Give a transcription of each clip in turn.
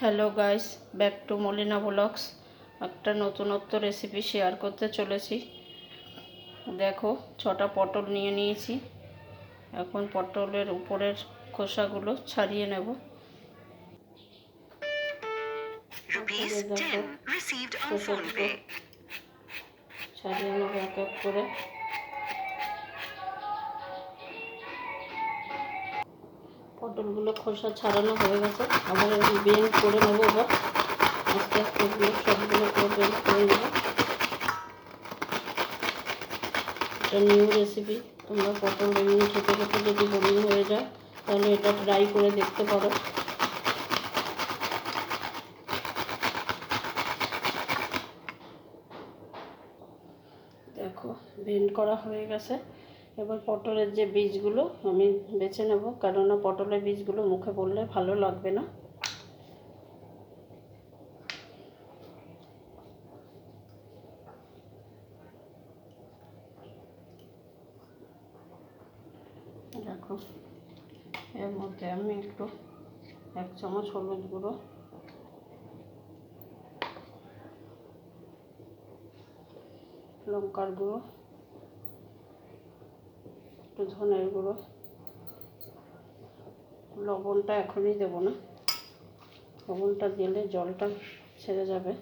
Hello guys back to Molina blogs একটা নতুনত্ব recipe share করতে চলেছি। দেখো ছটা পটল নিয়ে নিয়েছি। এখন পটলের উপরের খোসাগুলো ছাড়িয়ে নেব। Rupees দেখো 10 received on খোসাগুলো PhonePe. ছাড়িয়ে নেব এক এক করে। পটলগুলো খোসা ছাড়ানো হয়ে গেছে। আবার বেন্ড করে নেব এবার। আস্তে আস্তে এগুলো সবগুলো করে বেন্ড করে নেব। এটা নিউ রেসিপি তোমরা পটল এমনি খেতে খেতে যদি বোরিং হয়ে যায়, তাহলে এটা ট্রাই করে দেখতে পারো। দেখো বেন্ড করা হয়ে গেছে। এবার পটলের যে বীজগুলো আমি বেছে নেব, কেননা পটলের বীজগুলো মুখে পড়লে ভালো লাগবে না। দেখো, এর মধ্যে আমি একটু এক চামচ হলুদ গুঁড়ো। লঙ্কার গুঁড়ো। একটু ধনের গুঁড়ো। লবণটা এখনই দেব না। লবণটা দিলে জলটা ছেড়ে যাবে।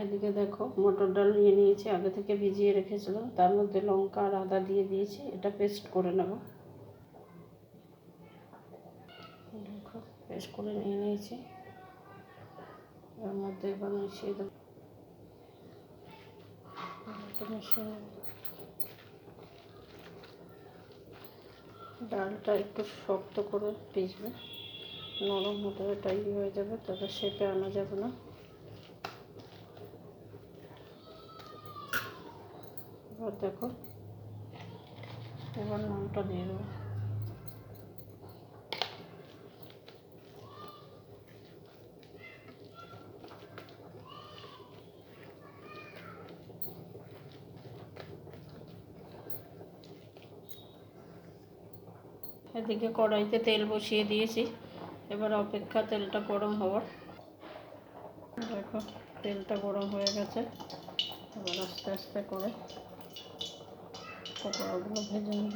এদিকে দেখো মটর ডাল নিয়ে নিয়েছি, আগে থেকে ভিজিয়ে রেখেছিলাম। তার মধ্যে লঙ্কা আর আদা দিয়ে দিয়েছি, এটা পেস্ট করে নেব। দেখো, পেস্ট করে নিয়ে নিয়েছি। এর মধ্যে এবার মিশিয়ে দেবো ডালটা একটু শক্ত করে পিসবে নরম হতে এটা ইয়ে হয়ে যাবে তবে শেপে আনা যাবে না। এবার দেখো, এবার নুনটা দিয়ে দেবো। এদিকে কড়াইতে তেল বসিয়ে দিয়েছি। এবার অপেক্ষা তেলটা গরম হওয়ার। দেখো, তেলটা গরম হয়ে গেছে। এবার আস্তে আস্তে করে পকোড়াগুলো ভেজে নেব।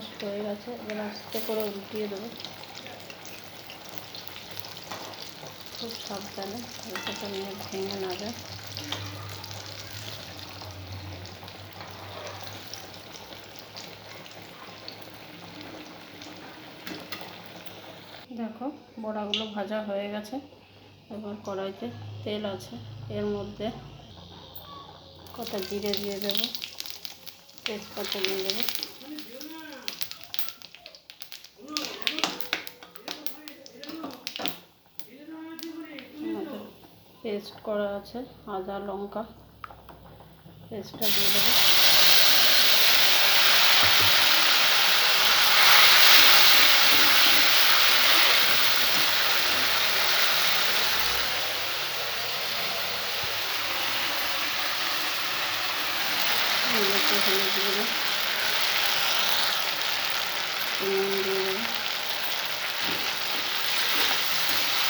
কষ্ট হয়ে গেছে, এবার আস্তে করে উল্টিয়ে দেবো। খুব সাবধানে, হালকাটা নিয়ে ভেঙে না যায় দেখো, বড়াগুলো ভাজা হয়ে গেছে। এবার কড়াইতে তেল আছে, এর মধ্যে কটা জিরে দিয়ে দেবো, তেজপাতা দিয়ে দেবো। পেস্ট করা আছে আদা লঙ্কা পেস্টটা দিয়ে দেবো।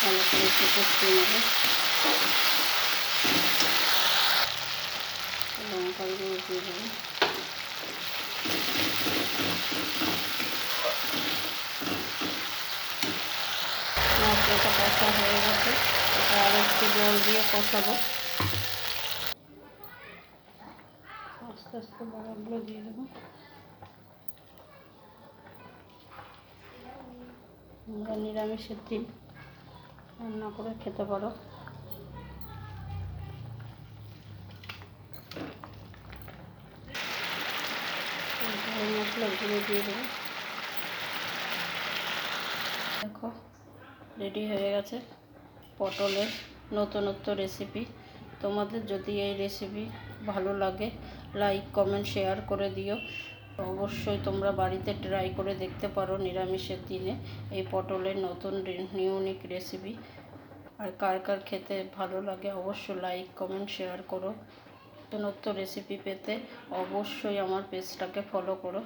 ভালো করে একটু নেব। কষা হয়ে গেছে এটা আর একটু জল দিয়ে কষাবো আস্তে আস্তে বড়াগুলো দিয়ে দেবো নিরামিষের দিন রান্না করে খেতে পারো মশলা দিয়ে দেবো। দেখো রেডি হয়ে গেছে পটলের নতুনত্ব রেসিপি তোমাদের যদি এই রেসিপি ভালো লাগে লাইক কমেন্ট শেয়ার করে দিও। অবশ্যই তোমরা বাড়িতে ট্রাই করে দেখতে পারো নিরামিষের দিনে এই পটলের নতুন ইউনিক রেসিপি আর কার কার খেতে ভালো লাগে, অবশ্যই লাইক কমেন্ট শেয়ার করো। নতুনত্ব রেসিপি পেতে অবশ্যই আমার পেজটাকে ফলো করো।